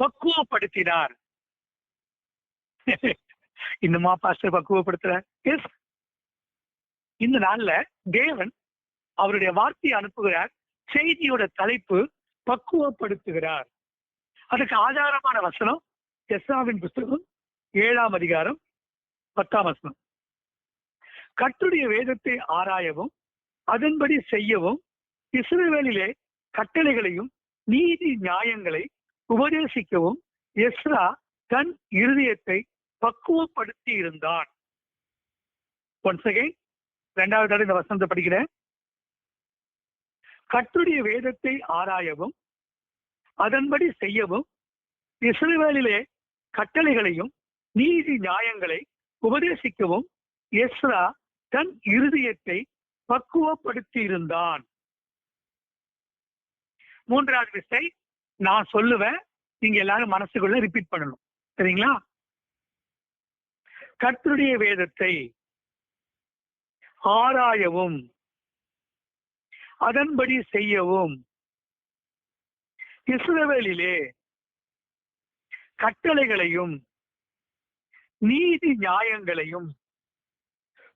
பக்குவப்படுத்தினார். இன்னுமா pastor பக்குவப்படுத்துறார்? S இந்த நாள்ல தேவன் அவருடைய வார்த்தையை அனுப்புகிறார். செய்தியோட தலைப்பு பக்குவப்படுத்துகிறார். அதுக்கு ஆதாரமான வசனம் எஸ்ராவின் புஸ்தகம் ஏழாம் அதிகாரம் பத்தாம் வசனம். கட்டுடைய வேதத்தை ஆராயவும் அதன்படி செய்யவும் இஸ்ரேலிலே கட்டளைகளையும் நீதி நியாயங்களை உபதேசிக்கவும் எஸ்ரா தன் இருதயத்தை பக்குவப்படுத்தி இருந்தான் ஒன்ஸ் அகைன் இரண்டாவது தடவை இந்த வசனத்தை படிக்கிறேன். கற்றுடைய வேதத்தை ஆராயவும் அதன்படி செய்யவும் இஸ்ரேலிலே கட்டளைகளையும் நீதி நியாயங்களை உபதேசிக்கவும் எஸ்ரா தன் இருதயத்தை பக்குவப்படுத்தி இருந்தான் மூன்றாவது விசை நான் சொல்லுவேன் நீங்க எல்லாரும் மனசுக்குள்ள ரிப்பீட் பண்ணணும். சரிங்களா? கர்த்தருடைய வேதத்தை ஆராயவும் அதன்படி செய்யவும் இஸ்ரவேலிலே கட்டளைகளையும் நீதி நியாயங்களையும்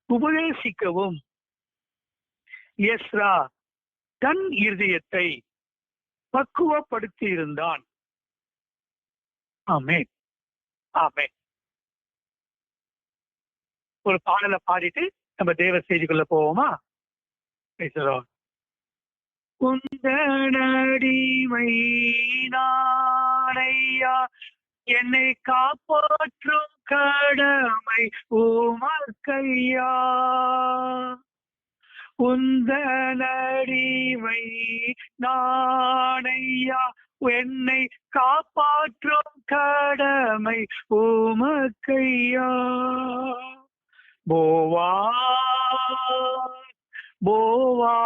உபதேசிக்கவும். எஸ்ரா தன் இருதயத்தை பக்குவப்படுத்தி இருந்தான் ஆமே ஆமே ஒரு பாடலை பாடிட்டு நம்ம தேவ செய்திக்குள்ள போவோமா? பேசுறோம் குந்தனடிமை நாளையா என்னை காப்பாற்றும் கடமை உமக்கையா உந்தனடிமை நாணையா என்னை காப்பாற்றும் கடமை உமக்கையா. போவா போவா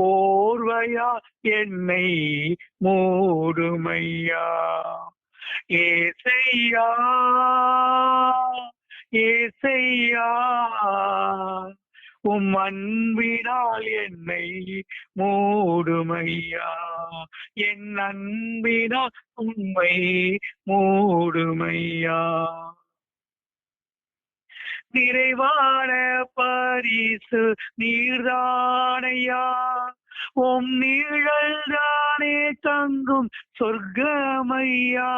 போர்வையா என்னை மூடுமையா. ஏசையா ஏசையா. உம் அன்பினால் என்னை மூடுமையா? என் அன்பினால் உண்மை மூடுமையா? நிறைவான பரிசு நீர்தானையா? உம் நீழல் தானே தங்கும் சொர்க்கமையா?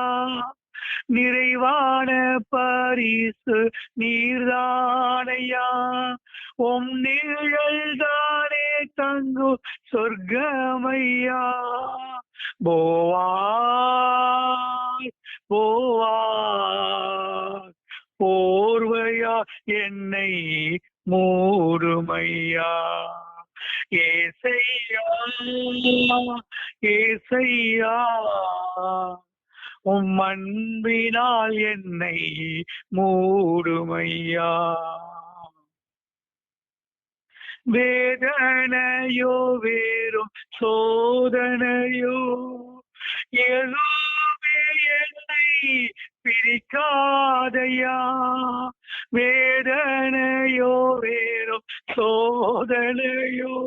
நிறைவான பரிசு நீர்தானையா? உம் நிழல் தானே தங்கு சொர்க்கமையா? போவா போவா போர்வையா என்னை மூடுமையா? ஏசையா ஏசையா. உம் அன்பினால் என்னை மூடுமையா? வேதனையோ வேறும் சோதனையோ எதுவுமே என்னை பிரிக்காதையா? வேதனையோ வேறும் சோதனையோ.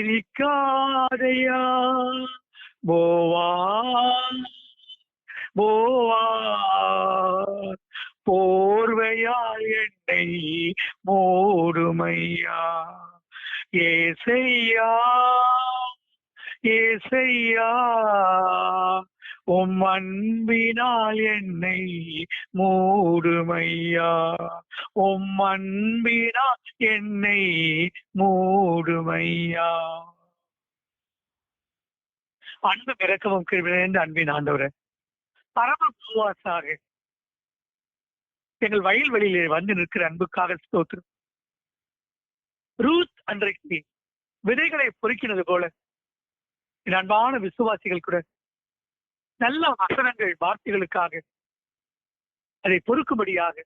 பிரிக்காதையா போவா. போவா. போர்வையால் என்னை மூடுமையா. ஏசையா. ஏசையா. உம் அன்பினால் என்னை மூடுமையா? உம் அன்பினால் என்னை மூடுமையா? அன்பு பிறக்கவும் கிருபிலிருந்து அன்பின் ஆண்டவரே. பரம பூவாசாக எங்கள் வயல்வெளியிலே வந்து நிற்கிற அன்புக்காக ஸ்தோத்திரம். ரூத் அன்றைக்கு விதைகளை பொறுக்கினது போல என் அன்பான விசுவாசிகள் கூட நல்ல வசனங்கள் வார்த்தைகளுக்காக அதை பொறுக்கும்படியாக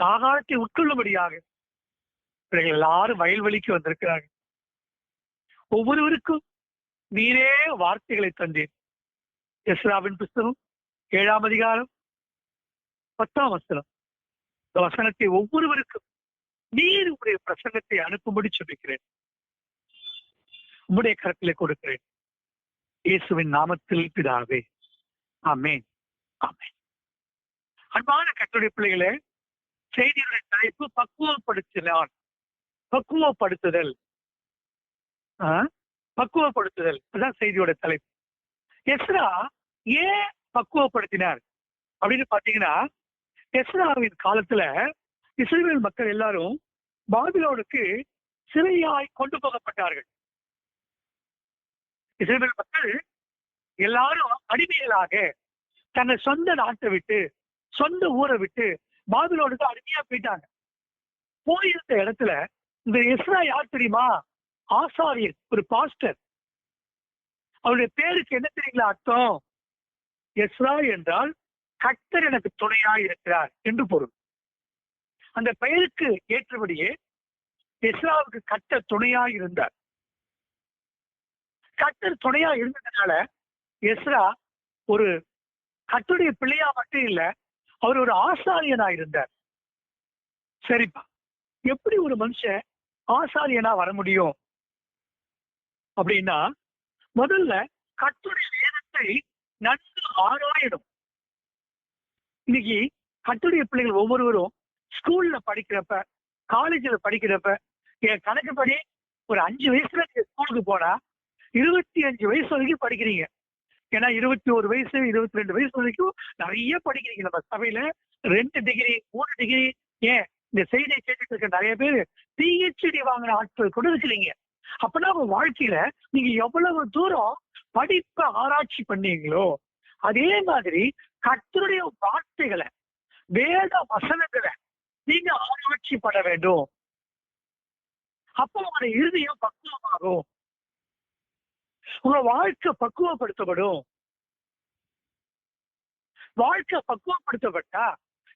ஆகாரத்தை உட்கொள்ளும்படியாக இவர்கள் எல்லாரும் வயல்வெளிக்கு வந்திருக்கிறார்கள். ஒவ்வொருவருக்கும் நீரே வார்த்தைகளை தந்தேன். எஸ்ராவின் புஸ்தகம் ஏழாம் அதிகாரம் பத்தாம் வசனம். இந்த வசனத்தை ஒவ்வொருவருக்கும் நீர் உடைய பிரசங்கத்தை அனுப்பும்படி சொல்லிக்கிறேன். உம்முடைய கரத்திலே கொடுக்கிறேன். இயேசுவின் நாமத்தில் பிதாவே. ஆமென். ஆமென். அன்பான கட்டுரை பிள்ளைகளே செய்தியுடைய தலைப்பு பக்குவப்படுத்தினான் பக்குவப்படுத்துதல். பக்குவப்படுத்துதல். அதான் செய்தியோட தலைப்பு. எஸ்ரா ஏன் பக்குவப்படுத்தினார்? அப்படின்னு பாத்தீங்கன்னா எஸ்ராவின் காலத்துல இஸ்ரேல் மக்கள் எல்லாரும் பாபிலோனுக்கு சிறையாய் கொண்டு போகப்பட்டார்கள். இஸ்ரேல் மக்கள் எல்லாரும் அடிமைகளாக தன்னை சொந்த நாட்டை விட்டு சொந்த ஊரை விட்டு பாபிலோனுக்கு அடிமையா போயிட்டாங்க. போயிருந்த இடத்துல இந்த எஸ்ரா யார் தெரியுமா? ஆசாரியர் ஒரு பாஸ்டர். அவருடைய பேருக்கு என்ன தெரியுங்களா அர்த்தம்? எஸ்ரா என்றால் கர்த்தர் எனக்கு துணையா இருக்கிறார் என்று பொருள். அந்த பெயருக்கு ஏற்றபடியே எஸ்ராவுக்கு கர்த்தர் துணையா இருந்தார். கட்டர் துணையா இருந்ததுனால எஸ்ரா ஒரு கட்டுடைய பிள்ளையா மட்டும் இல்ல அவர் ஒரு ஆசாரியனா இருந்தார். சரிப்பா. எப்படி ஒரு மனுஷன் ஆசாரியனா வர முடியும்? அப்படின்னா முதல்ல கர்த்தருடைய வேதத்தை நன்கு ஆராயணும். இன்னைக்கு கட்டுடைய பிள்ளைகள் ஒவ்வொருவரும் ஸ்கூல்ல படிக்கிறப்ப காலேஜ்ல படிக்கிறப்ப என் கணக்குப்படி ஒரு அஞ்சு வயசுல ஸ்கூலுக்கு போனா இருபத்தி அஞ்சு வயசு வரைக்கும் படிக்கிறீங்க. ஏன்னா இருபத்தி ஒரு வயசு இருபத்தி ரெண்டு வயசு வரைக்கும் நிறைய படிக்கிறீங்க. நம்ம சபையில ரெண்டு டிகிரி மூணு டிகிரி ஏன்? இந்த செய்தியை கேட்டுட்டு இருக்க நிறைய பேர் பிஹெச்டி வாங்கின ஆட்கள் கூட இருக்கிறீங்க அப்பனா உங்க வாழ்க்கையில நீங்க எவ்வளவு தூரம் படிப்பை ஆராய்ச்சி பண்ணீங்களோ அதே மாதிரி கத்தருடைய வார்த்தைகளை வேத வசனங்களை நீங்க ஆராய்ச்சி பண்ண வேண்டும். அப்போ உங்களோட இறுதியும் பக்குவமாகும். உங்க வாழ்க்கை பக்குவப்படுத்தப்படும். வாழ்க்கை பக்குவப்படுத்தப்பட்டா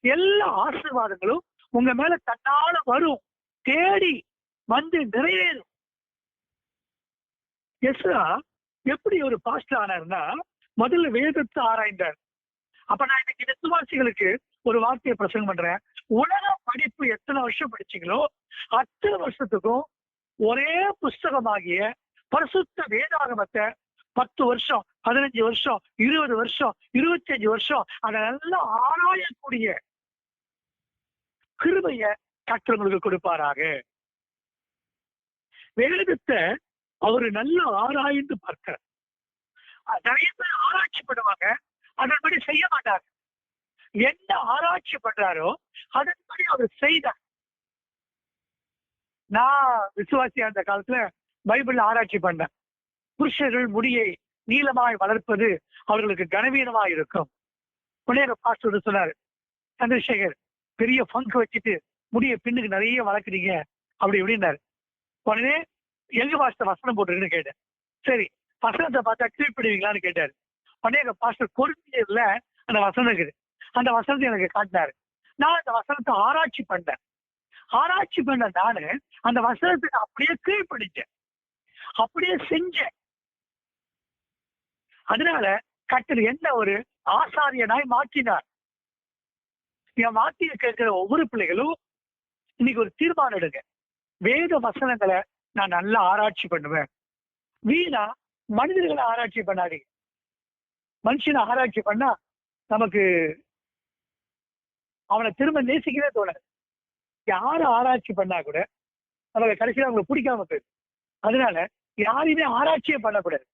எல்லா ஆசீர்வாதங்களும் உங்க மேல தன்னால வரும். தேடி வந்து நிறைவேறும். எஸ்ரா எப்படி ஒரு பாஸ்டர் ஆனார்னா முதல்ல வேதத்தை ஆராய்ந்தார். அப்ப நான் இன்னைக்கு விசுவாசிகளுக்கு ஒரு வார்த்தையை பிரசங்கம் பண்றேன். உலக படிப்பு எத்தனை வருஷம் படிச்சீங்களோ அத்தனை வருஷத்துக்கும் ஒரே புஸ்தகமாகிய பரிசுத்த வேதாகமத்தை பத்து வருஷம் பதினஞ்சு வருஷம் இருபது வருஷம் இருபத்தி அஞ்சு வருஷம் அதை நல்லா ஆராயக்கூடிய கிருமைய கற்றவங்களுக்கு கொடுப்பாராக. வேதத்தை அவரு நல்லா ஆராய்ந்து பார்க்கிறார். நிறைய பேர் ஆராய்ச்சி பண்ணுவாங்க அதன்படி செய்ய மாட்டாங்க என்ன ஆராய்ச்சி பண்றாரோ அதன்படி அவர் செய்தார். நான் விசுவாசியா அந்த காலத்துல பைபிள் ஆராய்ச்சி பண்ணேன் புருஷர்கள் முடியை நீளமாய் வளர்ப்பது அவர்களுக்கு கனவீனமாய் இருக்கும். உடனே பாஸ்டர் சொன்னார் சந்திரசேகர் பெரிய பங்கு வச்சுட்டு முடிய பின்னுக்கு நிறைய வளர்க்குறீங்க. அப்படி இப்படின்னாரு. உடனே எங்க பாஸ்டர் வசனம் போட்டுருக்குன்னு கேட்டேன். சரி வசனத்தை பார்த்தா கீழ்ப்படுவீங்களான்னு கேட்டாரு. உடனே எங்க பாஸ்டர் பொறுமையில அந்த வசனம் இருக்குது. அந்த வசனத்தை எனக்கு காட்டினாரு. நான் அந்த வசனத்தை ஆராய்ச்சி பண்ணேன். ஆராய்ச்சி பண்ண நானு அந்த வசனத்துக்கு அப்படியே கீழ்ப்படிச்சேன் அப்படியே செஞ்சேன் அதனால கட்டர் என்ன ஒரு ஆசாரியனாய் மாற்றினார். என் வார்த்தையை கேட்கிற ஒவ்வொரு பிள்ளைகளும் இன்னைக்கு ஒரு தீர்மானம் எடுங்க. வேத வசனங்களை நான் நல்லா ஆராய்ச்சி பண்ணுவேன். வீணா மனிதர்களை ஆராய்ச்சி பண்ணாதீங்க. மனுஷனை ஆராய்ச்சி பண்ணா நமக்கு அவனை திரும்ப நேசிக்கவே தோணாது. யாரை ஆராய்ச்சி பண்ணா கூட நமக்கு கடைசியில் அவங்களுக்கு பிடிக்காம போயிடும். அதனால யாரையுமே ஆராய்ச்சியே பண்ணக்கூடாது.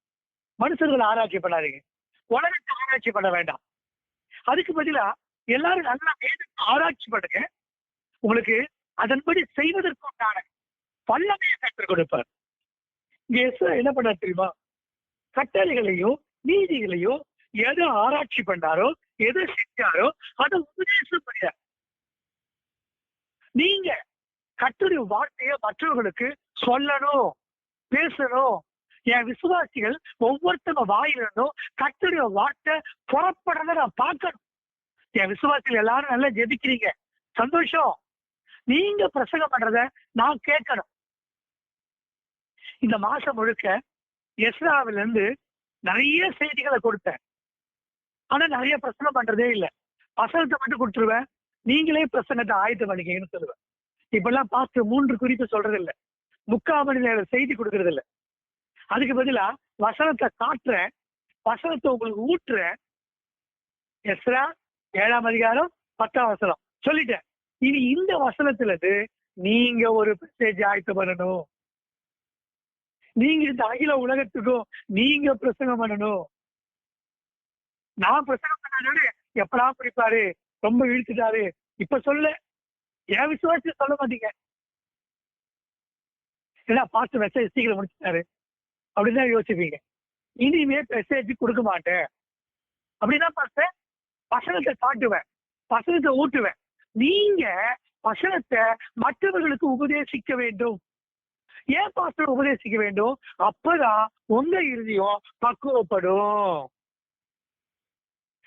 மனுஷர்களை ஆராய்ச்சி பண்ணாதீங்க. உலகத்தை ஆராய்ச்சி பண்ண வேண்டாம். அதுக்கு பதிலா எல்லாரும் நல்லா வேதத்தை ஆராய்ச்சி பண்ணுங்க. உங்களுக்கு அதன்படி செய்வதற்கு உண்டான வல்லமையை கற்றுக் கொடுப்பார். இங்க என்ன பண்ண தெரியுமா? கட்டளைகளையும் நீதிகளையும் எதை ஆராய்ச்சி பண்ணாரோ எதை செஞ்சாரோ அதை உபதேசம் பண்ணார் நீங்க கட்டுரை வார்த்தையை மற்றவர்களுக்கு சொல்லணும். பேசணும். என் விசுவாசிகள் ஒவ்வொருத்தவங்க வாயிலிருந்தும் கத்துடைய வார்த்தை புறப்படுறத நான் பார்க்கணும். என் விசுவாசிகள் எல்லாரும் நல்லா ஜெபிக்கிறீங்க. சந்தோஷம். நீங்க பிரசங்கம் பண்றத நான் கேட்கணும். இந்த மாசம் முழுக்க எஸ்ராவில இருந்து நிறைய செய்திகளை கொடுத்தேன். ஆனா நிறைய பிரசங்கம் பண்றதே இல்லை. வசனத்தை மட்டும் கொடுத்துருவேன். நீங்களே பிரசங்கத்தை ஆயத்தம் பண்ணிக்கங்கன்னு சொல்லுவேன். இப்பெல்லாம் பாஸ்டர் மூன்று குறிப்பு சொல்றது இல்லை முக்கால் மணி நேரம் செய்தி கொடுக்கறது இல்ல அதுக்கு பதிலா வசனத்தை காட்டுறேன். வசனத்தை உங்களுக்கு ஊட்டுறேன். எஸ்ரா ஏழாம் அதிகாரம் பத்தாம் வசனம். சொல்லிட்டேன். இனி இந்த வசனத்துல இருந்து நீங்க ஒரு மெசேஜ் ஆயத்து பண்ணணும். நீங்க இந்த அகில உலகத்துக்கும் நீங்க பிரசங்கம் பண்ணணும். நான் பிரசங்கம் பண்ணாலே எப்படா பிடிப்பாரு ரொம்ப இழுத்துட்டாரு. இப்ப சொல்ல. என் விசுவாசம் சொல்ல மாட்டீங்க. ஏன்னா பார்த்து மெசேஜ் சீக்கிரம் முடிச்சுட்டாரு. அப்படின்னு தான் யோசிப்பீங்க. இனிமே மெசேஜ் கொடுக்க மாட்டேன். அப்படின்னா பார்த்தேன் வசனத்தை காட்டுவேன். வசனத்தை ஊட்டுவேன். நீங்க வசனத்தை மற்றவர்களுக்கு உபதேசிக்க வேண்டும். ஏன் பாஸ்டர் உபதேசிக்க வேண்டும்? அப்பதான் உங்க இறுதியும் பக்குவப்படும்.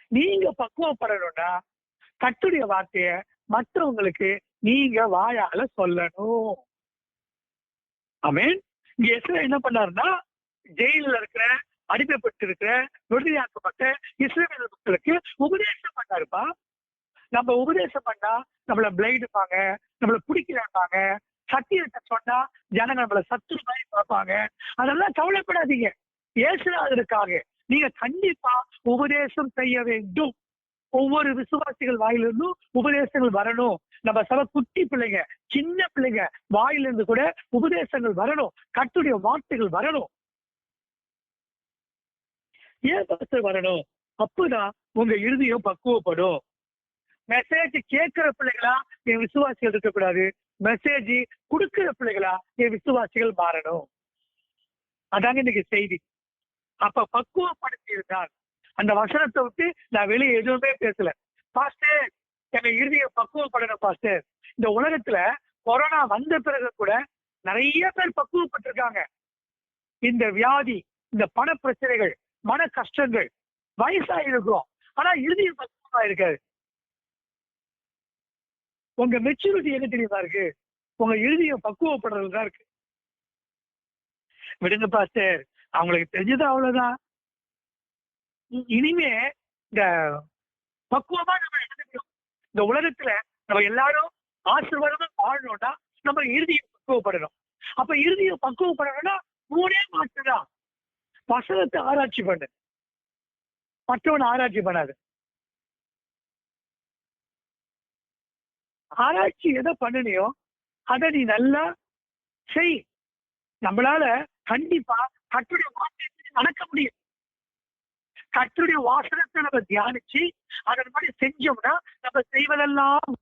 நீங்க பக்குவப்படணும்னா கட்டுடைய வார்த்தைய மற்றவங்களுக்கு நீங்க வாயால சொல்லணும். ஆமீன். இங்க எஸ்ரா என்ன பண்ணாருன்னா ஜெயில இருக்கிற அடிமைப்பட்டு இருக்கிற விடுதலையாக்கப்பட்ட இஸ்ரேல் மக்களுக்கு உபதேசம் பண்ணாருப்பா. நம்ம உபதேசம் பண்ணா நம்மள பிளைடுப்பாங்க நம்மள பிடிக்கலாம்பாங்க. சத்தியத்தை சொன்னா ஜனங்க நம்மள சத்துரு மாதிரி பார்ப்பாங்க. அதெல்லாம் கவலைப்படாதீங்க. ஏசுறாதற்காக நீங்க கண்டிப்பா உபதேசம் செய்ய வேண்டும். ஒவ்வொரு விசுவாசிகள் வாயிலிருந்தும் உபதேசங்கள் வரணும். நம்ம சில குட்டி பிள்ளைங்க சின்ன பிள்ளைங்க வாயிலிருந்து கூட உபதேசங்கள் வரணும். கட்டுடைய வார்த்தைகள் வரணும். ஏன் பஸ்டர் வரணும்? அப்பதான் உங்க இறுதியும் பக்குவப்படும். மெசேஜ் கேட்கிற பிள்ளைகளா என் விசுவாசிகள் இருக்கக்கூடாது. மெசேஜ் கொடுக்கிற பிள்ளைகளா என் விசுவாசிகள் மாறணும். அதாங்க இன்னைக்கு செய்தி. அப்ப பக்குவப்படுத்தி இருந்தால் அந்த வசனத்தை விட்டு நான் வெளியே எதுவுமே பேசல. பாஸ்டர் என்னை இறுதிய பக்குவப்படணும் பாஸ்டர் இந்த உலகத்துல கொரோனா வந்த பிறகு கூட நிறைய பேர் பக்குவப்பட்டிருக்காங்க. இந்த வியாதி இந்த பண பிரச்சனைகள் மன கஷ்டங்கள் வயசா இருக்கிறோம் ஆனா இறுதிய பக்குவமா இருக்காது உங்க மெச்சூரிட்டி என்ன தெரியுமா இருக்கு? உங்க இறுதிய பக்குவப்படுறது தான் இருக்கு. விடுங்க பாஸ்டர் அவங்களுக்கு தெரிஞ்சது அவ்வளவுதான். இனிமே இந்த பக்குவமா நம்ம எடுத்துக்கணும் இந்த உலகத்துல நம்ம எல்லாரும் ஆசீர்வாதமா வாழணும்னா நம்ம இறுதியை பக்குவப்படணும். அப்ப இறுதியை பக்குவப்படணும்னா மூணே மாற்று தான் வசனத்தை ஆராய்ச்சி பண்ணு. மற்றவன் ஆராய்ச்சி பண்ணாது. ஆராய்ச்சி எதை பண்ணனையோ அதை நீ நல்லா செய். நம்மளால கண்டிப்பா கட்டுடைய வாசனத்தை நடக்க முடியும். கட்டுடைய வாசனத்தை நம்ம தியானிச்சு அதன் மாதிரி செஞ்சோம்னா நம்ம செய்வதெல்லாம்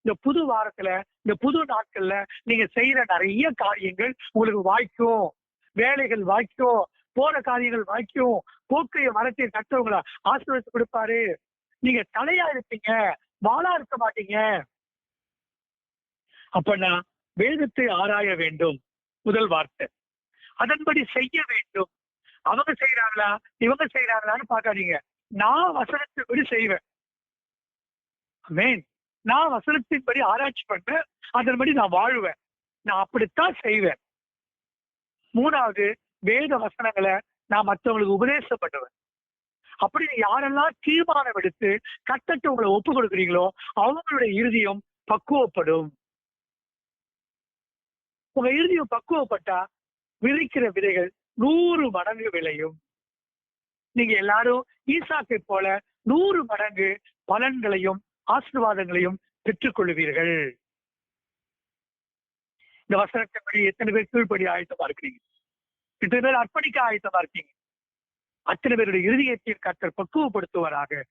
இந்த புது வாரத்துல இந்த புது நாட்கள்ல நீங்க செய்யற நிறைய காரியங்கள் உங்களுக்கு வாய்க்கும். வேலைகள் வாய்க்கும். போற காரியங்கள் வாய்க்கும். போக்கைய மரத்தை கட்டவங்கள ஆசீர்வாதம் கொடுப்பாரு. நீங்க தலையா இருப்பீங்க. வாழா இருக்க மாட்டீங்க. அப்பனா வேதத்தை ஆராய வேண்டும். முதல் வார்த்தை. அதன்படி செய்ய வேண்டும். அவங்க செய்யறாங்களா இவங்க செய்யறாங்களான்னு பாக்காதீங்க நான் வசனத்தின்படி செய்வேன். ஆமென் நான் வசனத்தின்படி ஆராய்ச்சி பண்ணேன் அதன்படி நான் வாழுவேன். நான் அப்படித்தான் செய்வேன். மூணாவது வேத வசனங்களை நான் மற்றவங்களுக்கு உபதேசம் பண்ணுவேன். அப்படி நீ யாரெல்லாம் தீர்மானம் எடுத்து கட்டத்தை உங்களை ஒப்பு கொடுக்குறீங்களோ அவங்களுடைய இறுதியும் பக்குவப்படும். உங்க இறுதியும் பக்குவப்பட்டா விதைக்கிற விதைகள் நூறு மடங்கு விளையும் நீங்க எல்லாரும் ஈசாக்கை போல நூறு மடங்கு பலன்களையும் ஆசீர்வாதங்களையும் பெற்றுக்கொள்வீர்கள் இந்த வசனத்தின்படி எத்தனை பேர் கீழ்படி ஆயத்தமா இருக்கிறீங்க? எத்தனை பேர் அர்ப்பணிக்க ஆயத்தமா இருக்கீங்க? அத்தனை பேருடைய இருதயத்தில் கத்தர் பக்குவப்படுத்துவாராக.